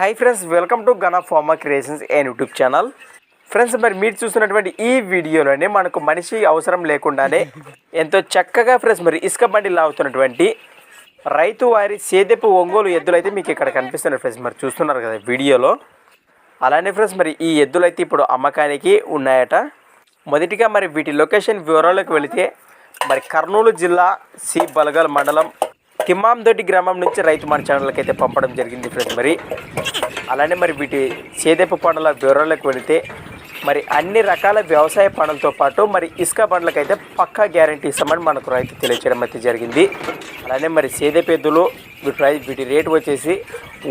Hi friends welcome to Gana pharma creations and YouTube channel friends మరి మీరు చూస్తున్నటువంటి ఈ వీడియోలోనే మనకు మనిషి అవసరం లేకుండానే ఎంతో చక్కగా ఫ్రెండ్స్ మరి ఇసుక బండి లాగుతున్నటువంటి రైతు వారి సేదెపు ఒంగోలు ఎద్దులు అయితే మీకు ఇక్కడ కనిపిస్తున్నాయి ఫ్రెండ్స్ మరి చూస్తున్నారు కదా వీడియోలో. అలానే ఫ్రెండ్స్ మరి ఈ ఎద్దులు అయితే ఇప్పుడు అమ్మకానికి ఉన్నాయట. మొదటిగా మరి వీటి లొకేషన్ వివరాలకు వెళితే మరి కర్నూలు జిల్లా సి బలగల్ మండలం తిమ్మాందొడ్డి గ్రామం నుంచి రైతు మన ఛానల్కి అయితే పంపడం జరిగింది ఫ్రెండ్స్ మరి. అలానే మరి వీటి సేదెపు పనుల వివరాలకు వెళితే మరి అన్ని రకాల వ్యవసాయ పనులతో పాటు మరి ఇసుక బండ్లకైతే పక్కా గ్యారంటీ ఇస్తామని మనకు రైతు తెలియచేయడం అయితే జరిగింది. అలానే మరి సేదెపు వీటి ప్రైస్ వీటి రేటు వచ్చేసి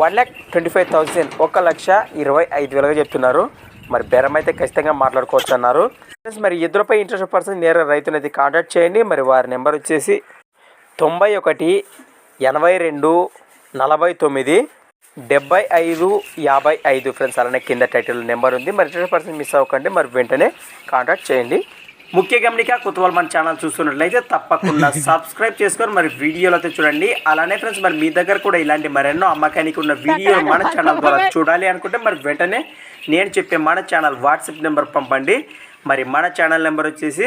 one lakh twenty five thousand ఒక లక్ష ఇరవై ఐదు వేలుగా చెప్తున్నారు. మరి బేరం అయితే ఖచ్చితంగా మాట్లాడుకోవచ్చు అన్నారు. మరి ఇద్దరుపై ఇంట్రెస్ట్ పర్సన్ నేరుగా రైతునైతే కాంటాక్ట్ చేయండి. మరి వారి నెంబర్ వచ్చేసి తొంభై ఒకటి ఎనభై రెండు నలభై తొమ్మిది డెబ్బై ఐదు యాభై ఐదు. ఫ్రెండ్స్ అలానే కింద టైటిల్ నెంబర్ ఉంది. మరి ఇంట్రెస్ట్ పర్సన్ మిస్ అవ్వకండి. మరి వెంటనే కాంటాక్ట్ చేయండి. ముఖ్య గమనిక వాళ్ళు మన ఛానల్ చూస్తున్నట్లయితే తప్పకుండా సబ్స్క్రైబ్ చేసుకొని మరి వీడియోలు అయితే చూడండి. అలానే ఫ్రెండ్స్ మరి మీ దగ్గర కూడా ఇలాంటి మరెన్నో అమ్మకానికి ఉన్న వీడియోలు మన ఛానల్ ద్వారా చూడాలి అనుకుంటే మరి వెంటనే నేను చెప్పే మన ఛానల్ వాట్సాప్ నెంబర్ పంపండి. మరి మన ఛానల్ నెంబర్ వచ్చేసి